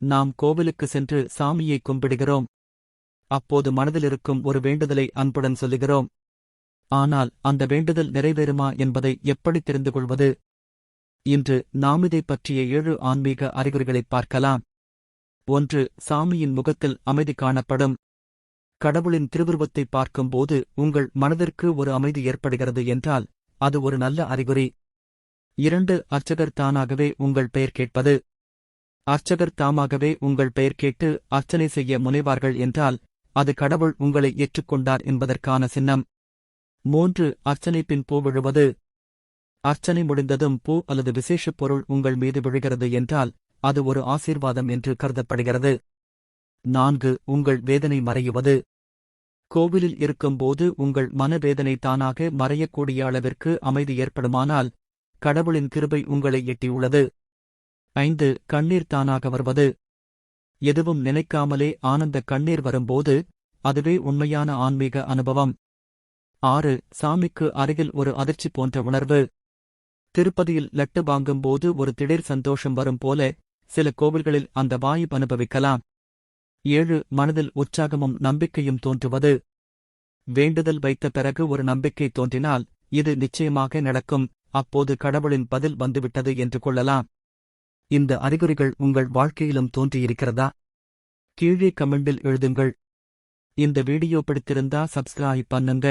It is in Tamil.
நாம் கோவிலுக்கு சென்று சாமியை கும்பிடுகிறோம். அப்போது மனதிலிருக்கும் ஒரு வேண்டுதலை அன்புடன் சொல்லுகிறோம். ஆனால் அந்த வேண்டுதல் நிறைவேறுமா என்பதை எப்படி தெரிந்து கொள்வது? இன்று நாம் இதை பற்றிய ஏழு ஆன்மீக அறிகுறிகளைப் பார்க்கலாம். ஒன்று சாமியின் முகத்தில் அமைதி காணப்படும். கடவுளின் திருவுருவத்தை பார்க்கும்போது உங்கள் மனதிற்கு ஒரு அமைதி ஏற்படுகிறது என்றால் அது ஒரு நல்ல அறிகுறி. இரண்டு அர்ச்சகர் தானாகவே உங்கள் பெயர் கேட்பது. அர்ச்சகர் தாமாகவே உங்கள் பெயர் கேட்டு அர்ச்சனை செய்ய முனைவார்கள் என்றால் அது கடவுள் உங்களை ஏற்றுக்கொண்டார் என்பதற்கான சின்னம். மூன்று அர்ச்சனை பின் பூ விழுவது. அர்ச்சனை முடிந்ததும் பூ அல்லது விசேஷப் பொருள் உங்கள் மீது விழுகிறது என்றால் அது ஒரு ஆசீர்வாதம் என்று கருதப்படுகிறது. நான்கு உங்கள் வேதனை மறையுவது. கோவிலில் இருக்கும்போது உங்கள் மனவேதனை தானாக மறையக்கூடிய அளவிற்கு அமைதி ஏற்படுமானால் கடவுளின் கிருபை உங்களை எட்டியுள்ளது. ஐந்து கண்ணீர் தானாக வருவது. எதுவும் நினைக்காமலே ஆனந்த கண்ணீர் வரும்போது அதுவே உண்மையான ஆன்மீக அனுபவம். ஆறு சாமிக்கு அருகில் ஒரு அதிர்ச்சி போன்ற உணர்வு. திருப்பதியில் லட்டு வாங்கும்போது ஒரு திடீர் சந்தோஷம் வரும் போல சில கோவில்களில் அந்த வாய்ப்பு அனுபவிக்கலாம். ஏழு மனதில் உற்சாகமும் நம்பிக்கையும் தோன்றுவது. வேண்டுதல் வைத்த பிறகு ஒரு நம்பிக்கை தோன்றினால் இது நிச்சயமாக நடக்கும். அப்போது கடவுளின் பதில் வந்துவிட்டது என்று கொள்ளலாம். இந்த அறிகுறிகள் உங்கள் வாழ்க்கையிலும் தோன்றியிருக்கிறதா? கீழே கமெண்டில் எழுதுங்கள். இந்த வீடியோ பிடித்திருந்தா சப்ஸ்கிரைப் பண்ணுங்க.